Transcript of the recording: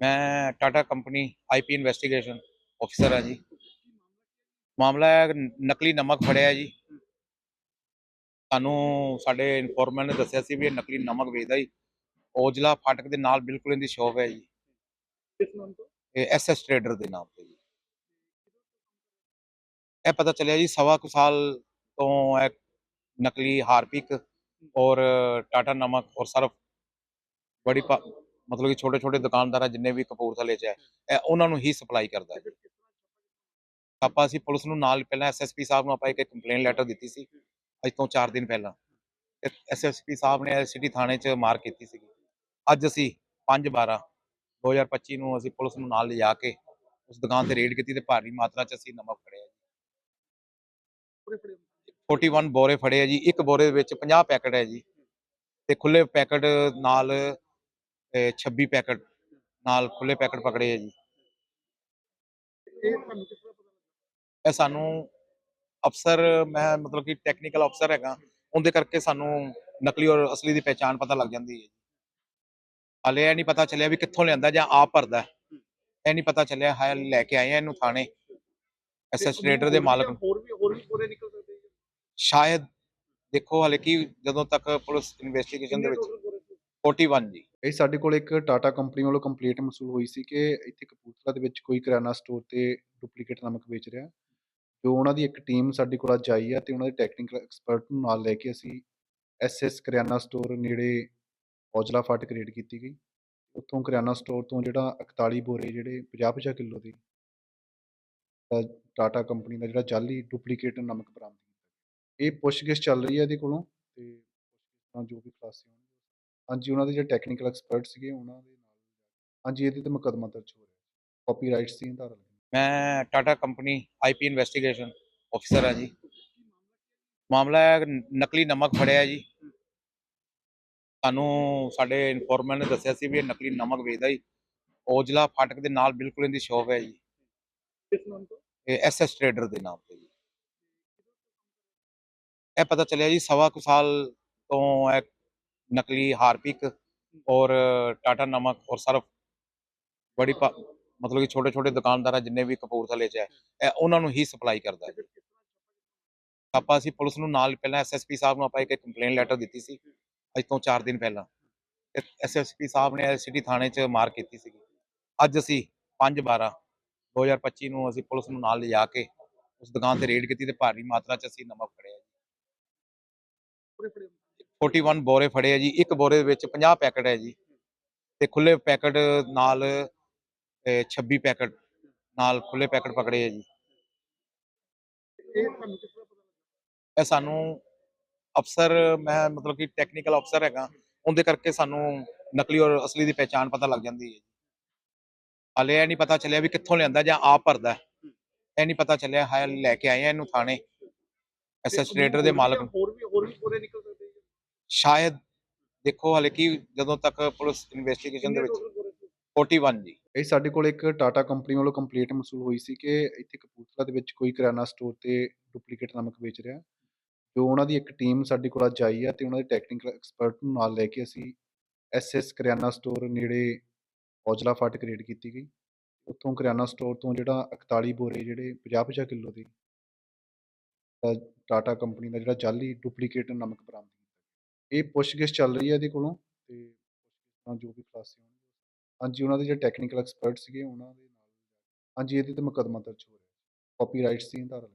ਮੈਂ Tata company IP investigation ਅਫਸਰ ਹਾਂ ਜੀ। ਮਾਮਲਾ ਹੈ ਨਕਲੀ ਨਮਕ ਫੜਿਆ ਜੀ। ਸਾਨੂੰ ਸਾਡੇ ਇਨਫੋਰਮਰ ਨੇ ਦੱਸਿਆ ਸੀ ਵੀ ਇਹ ਨਕਲੀ ਨਮਕ ਵੇਚਦਾ ਜੀ। ਔਜਲਾ ਫਾਟਕ ਦੇ ਨਾਲ ਬਿਲਕੁਲ ਇਹਦੀ ਸ਼ੋਪ ਹੈ ਜੀ। ਕਿਸ ਨਾਮ ਤੋਂ? ਇਹ ਐਸਐਸ ਟਰੇਡਰ ਦੇ ਨਾਮ ਤੇ ਜੀ। ਇਹ ਪਤਾ ਚੱਲਿਆ ਜੀ ਸਵਾ ਕੁ ਸਾਲ ਤੋਂ ਇਹ ਨਕਲੀ ਹਾਰਪਿਕ ਔਰ ਟਾਟਾ ਨਮਕ ਔਰ ਸਰਫ ਬੜੀ ਪਾ- ਮਤਲਬ ਕਿ ਛੋਟੇ ਛੋਟੇ ਦੁਕਾਨਦਾਰ ਆ ਜਿੰਨੇ ਵੀ ਕਪੂਰਥਲੇ 'ਚ ਹੈ ਉਹਨਾਂ ਨੂੰ ਹੀ ਸਪਲਾਈ ਕਰਦਾ ਹੈ ਆਪਾਂ ਅਸੀਂ ਪੁਲਿਸ ਨੂੰ ਨਾਲ ਪਹਿਲਾਂ ਐਸਐਸਪੀ ਸਾਹਿਬ ਨੂੰ ਆਪਾਂ ਇੱਕ ਕੰਪਲੇਨ ਲੈਟਰ ਦਿੱਤੀ ਸੀ ਅੱਜ ਤੋਂ 4 ਦਿਨ ਪਹਿਲਾਂ ਐਸਐਸਪੀ ਸਾਹਿਬ ਨੇ ਸਿਟੀ ਥਾਣੇ 'ਚ ਮਾਰ ਕੀਤੀ ਸੀ ਅੱਜ ਅਸੀਂ 5 12 2025 ਨੂੰ ਅਸੀਂ ਪੁਲਿਸ ਨੂੰ ਨਾਲ ਲਿਜਾ ਕੇ ਉਸ ਦੁਕਾਨ ਤੇ ਰੇਡ ਕੀਤੀ ਤੇ ਭਾਰੀ ਮਾਤਰਾ 'ਚ ਅਸੀਂ ਨਮਕ ਫੜਿਆ ਪੂਰੇ 41 ਬੋਰੇ ਫੜੇ ਆ ਜੀ ਇੱਕ ਬੋਰੇ ਦੇ ਵਿੱਚ 50 ਪੈਕਟ ਹੈ ਜੀ। ਤੇ ਖੁੱਲੇ ਪੈਕਟ ਨਾਲ ਅਹ 26 ਪੈਕਟ ਨਾਲ ਖੁੱਲੇ ਪੈਕਟ ਪਕੜੇ ਆ ਜੀ। ਇਹ ਸਾਨੂੰ ਅਫਸਰ ਮੈਂ ਮਤਲਬ ਕਿ ਟੈਕਨੀਕਲ ਅਫਸਰ ਹੈਗਾ ਉਹਦੇ ਕਰਕੇ ਸਾਨੂੰ ਨਕਲੀ ਔਰ ਅਸਲੀ ਦੀ ਪਹਿਚਾਣ ਪਤਾ ਲੱਗ ਜਾਂਦੀ ਹੈ ਹਾਲੇ ਇਹ ਨਹੀਂ ਪਤਾ ਚੱਲਿਆ ਵੀ ਕਿੱਥੋਂ ਲਿਆਂਦਾ ਜਾਂ ਆਪ ਭਰਦਾ। ਇਹ ਨਹੀਂ ਪਤਾ ਚੱਲਿਆ ਹੈ ਲੈ ਕੇ ਆਏ ਆ ਇਹਨੂੰ ਥਾਣੇ। ਐਸਐਸ ਦੇ ਮਾਲਕ ਨੂੰ ਹੋਰ ਵੀ ਹੋਰ ਵੀ ਪੂਰੇ ਨਿਕਲ ਸਕਦੇ ਹੈ ਸ਼ਾਇਦ ਦੇਖੋ ਹਾਲੇ ਕੀ ਜਦੋਂ ਤੱਕ ਪੁਲਿਸ ਇਨਵੈਸਟੀਗੇਸ਼ਨ ਦੇ ਵਿੱਚ 41 ਜੀ। ਇਹ ਸਾਡੇ ਕੋਲ ਇੱਕ ਟਾਟਾ ਕੰਪਨੀ ਵੱਲੋਂ ਕੰਪਲੇਂਟ ਮਸੂਲ ਹੋਈ ਸੀ ਕਿ ਇੱਥੇ ਕਪੂਰਥਲਾ ਦੇ ਵਿੱਚ ਕੋਈ ਕਰਿਆਨਾ ਸਟੋਰ ਤੇ ਡੁਪਲੀਕੇਟ ਨਮਕ ਵੇਚ ਰਿਹਾ। ਜੋ ਉਹਨਾਂ ਦੀ ਇੱਕ ਟੀਮ ਸਾਡੇ ਕੋਲ ਅੱਜ ਆਈ ਹੈ ਤੇ ਉਹਨਾਂ ਦੇ ਟੈਕਨੀਕਲ ਐਕਸਪਰਟ ਨੂੰ ਨਾਲ ਲੈ ਕੇ ਅਸੀਂ ਐਸਐਸ ਕਰਿਆਨਾ ਸਟੋਰ ਨੇੜੇ ਔਜਲਾ ਫਾਟਕ ਰੇਡ ਕੀਤੀ ਗਈ। ਉੱਥੋਂ ਕਰਿਆਨਾ ਸਟੋਰ ਤੋਂ ਜਿਹੜਾ 41 ਬੋਰੇ ਜਿਹੜੇ 50-50 ਕਿਲੋ ਦੇ ਟਾਟਾ ਕੰਪਨੀ ਦਾ ਜਿਹੜਾ ਜਾਲੀ ਡੁਪਲੀਕੇਟ ਨਮਕ ਬਰਾਮਦ ਇਹ ਪੁੱਛਗਿੱਛ ਚੱਲ ਰਹੀ ਹੈ ਇਹਦੇ ਕੋਲੋਂ ਤੇ ਪੁੱਛਗਿੱਛਾਂ ਜੋ ਵੀ ਖੁਲਾਸੇ ਹੋਣਗੇ ਹਾਂਜੀ ਉਹਨਾਂ ਦੇ ਜਿਹੜੇ ਟੈਕਨੀਕਲ ਐਕਸਪਰਟ ਸੀਗੇ ਉਹਨਾਂ ਦੇ ਨਾਲ ਹਾਂਜੀ ਇਹਦੇ ਤੇ ਮੁਕੱਦਮਾ ਦਰਜ ਹੋ ਰਿਹਾ। ਕਾਪੀਰਾਈਟਸ ਦੀ ਧਾਰਾ ਲੱਗੀ ਮੈਂ ਟਾਟਾ ਕੰਪਨੀ ਆਈਪੀ ਇਨਵੈਸਟੀਗੇਸ਼ਨ ਅਫਸਰ ਹਾਂ ਜੀ। ਮਾਮਲਾ ਹੈ? ਨਕਲੀ ਨਮਕ ਫੜਿਆ ਜੀ। ਸਾਨੂੰ ਸਾਡੇ ਇਨਫੋਰਮਰ ਨੇ ਦੱਸਿਆ ਸੀ ਵੀ ਇਹ ਨਕਲੀ ਨਮਕ ਵੇਚਦਾ ਜੀ। ਔਜਲਾ ਫਾਟਕ ਦੇ ਨਾਲ ਬਿਲਕੁਲ ਇਹਦੀ ਸ਼ੋਪ ਹੈ ਜੀ। ਕਿਸ ਨਾਮ ਤੋਂ? ਇਹ ਐਸਐਸ ਟਰੇਡਰ ਦੇ ਨਾਮ ਤੇ ਜੀ। ਇਹ ਪਤਾ ਚੱਲਿਆ ਜੀ ਸਵਾ ਕੁ ਸਾਲ ਤੋਂ ਇਹ ਨਕਲੀ ਹਾਰਪਿਕ ਔਰ ਟਾਟਾ ਨਮਕ ਔਰ ਸਰਫ ਬੜੀ ਮਤਲਬ ਕਿ ਛੋਟੇ ਛੋਟੇ ਦੁਕਾਨਦਾਰ ਆ ਜਿੰਨੇ ਵੀ ਕਪੂਰਥਲੇ 'ਚ ਹੈ, ਇਹ ਉਹਨਾਂ ਨੂੰ ਹੀ ਸਪਲਾਈ ਕਰਦਾ ਹੈ। ਆਪਾਂ ਅਸੀਂ ਪੁਲਿਸ ਨੂੰ ਨਾਲ ਪਹਿਲਾਂ ਐਸਐਸਪੀ ਸਾਹਿਬ ਨੂੰ ਆਪਾਂ ਇੱਕ ਕੰਪਲੇਨ ਲੈਟਰ ਦਿੱਤੀ ਸੀ, ਅੱਜ ਤੋਂ 4 ਦਿਨ ਪਹਿਲਾਂ। ਐਸਐਸਪੀ ਸਾਹਿਬ ਨੇ ਸਿਟੀ ਥਾਣੇ 'ਚ ਮਾਰ ਕੀਤੀ ਸੀ ਅੱਜ ਅਸੀਂ 5 12 2025 ਨੂੰ ਅਸੀਂ ਪੁਲਿਸ ਨੂੰ ਨਾਲ ਲਿਜਾ ਕੇ ਉਸ ਦੁਕਾਨ ਤੇ ਰੇਡ ਕੀਤੀ ਤੇ ਭਾਰੀ ਮਾਤਰਾ 'ਚ ਅਸੀਂ ਨਮਕ ਫੜਿਆ। 41 ਬੋਰੇ ਫੜੇ ਆ ਜੀ ਇੱਕ ਬੋਰੇ ਦੇ ਵਿੱਚ 50 ਪੈਕਟ ਹੈ ਜੀ। ਤੇ ਖੁੱਲੇ ਪੈਕਟ ਨਾਲ ਅਹ 26 ਪੈਕਟ ਨਾਲ ਖੁੱਲੇ ਪੈਕਟ ਪਕੜੇ ਆ ਜੀ। ਇਹ ਸਾਨੂੰ ਅਫਸਰ ਮੈਂ ਮਤਲਬ ਕਿ ਟੈਕਨੀਕਲ ਅਫਸਰ ਹੈਗਾ ਉਹਦੇ ਕਰਕੇ ਸਾਨੂੰ ਨਕਲੀ ਔਰ ਅਸਲੀ ਦੀ ਪਹਿਚਾਣ ਪਤਾ ਲੱਗ ਜਾਂਦੀ ਹੈ ਹਾਲੇ ਇਹ ਨਹੀਂ ਪਤਾ ਚੱਲਿਆ ਵੀ ਕਿੱਥੋਂ ਲਿਆਂਦਾ ਜਾਂ ਆਪ ਭਰਦਾ। ਇਹ ਨਹੀਂ ਪਤਾ ਚੱਲਿਆ ਹੈ ਲੈ ਕੇ ਆਏ ਆ ਇਹਨੂੰ ਥਾਣੇ। ਐਸਐਸ ਦੇ ਮਾਲਕ ਨੂੰ। ਹੋਰ ਵੀ ਹੋਰ ਵੀ ਪੂਰੇ ਨਿਕਲ ਸਕਦੇ ਹੈ ਸ਼ਾਇਦ ਦੇਖੋ ਹਾਲੇ ਕੀ ਜਦੋਂ ਤੱਕ ਪੁਲਿਸ ਇਨਵੈਸਟੀਗੇਸ਼ਨ ਦੇ ਵਿੱਚ 41 ਜੀ। ਇਹ ਸਾਡੇ ਕੋਲ ਇੱਕ ਟਾਟਾ ਕੰਪਨੀ ਵੱਲੋਂ ਕੰਪਲੇਂਟ ਮਸੂਲ ਹੋਈ ਸੀ ਕਿ ਇੱਥੇ ਕਪੂਰਥਲਾ ਦੇ ਵਿੱਚ ਕੋਈ ਕਰਿਆਨਾ ਸਟੋਰ ਤੇ ਡੁਪਲੀਕੇਟ ਨਮਕ ਵੇਚ ਰਿਹਾ। ਜੋ ਉਹਨਾਂ ਦੀ ਇੱਕ ਟੀਮ ਸਾਡੇ ਕੋਲ ਅੱਜ ਆਈ ਹੈ ਤੇ ਉਹਨਾਂ ਦੇ ਟੈਕਨੀਕਲ ਐਕਸਪਰਟ ਨੂੰ ਨਾਲ ਲੈ ਕੇ ਅਸੀਂ ਐਸਐਸ ਕਰਿਆਨਾ ਸਟੋਰ ਨੇੜੇ ਔਜਲਾ ਫਾਟਕ ਰੇਡ ਕੀਤੀ ਗਈ। ਉੱਥੋਂ ਕਰਿਆਨਾ ਸਟੋਰ ਤੋਂ ਜਿਹੜਾ 41 ਬੋਰੇ ਜਿਹੜੇ 50-50 ਕਿਲੋ ਦੀ ਟਾਟਾ ਕੰਪਨੀ ਦਾ ਜਿਹੜਾ ਜਾਲੀ ਡੁਪਲੀਕੇਟ ਨਮਕ ਬਰਾਮਦ ਕੀਤਾ। ਇਹ ਪੁੱਛਗਿੱਛ ਚੱਲ ਰਹੀ ਹੈ ਇਹਦੇ ਕੋਲੋਂ ਤੇ ਜੋ ਵੀ ਖੁਲਾਸੇ ਹੋਣਗੇ ਹਾਂਜੀ, ਉਹਨਾਂ ਦੇ ਜਿਹੜੇ ਟੈਕਨੀਕਲ ਐਕਸਪਰਟ ਸੀਗੇ, ਉਹਨਾਂ ਦੇ ਨਾਲ ਹਾਂਜੀ, ਇਹਦੇ ਤੇ ਮੁਕੱਦਮਾ ਦਰਜ ਹੋ ਰਿਹਾ। ਕਾਪੀਰਾਈਟਸ ਦੀ ਧਾਰਾ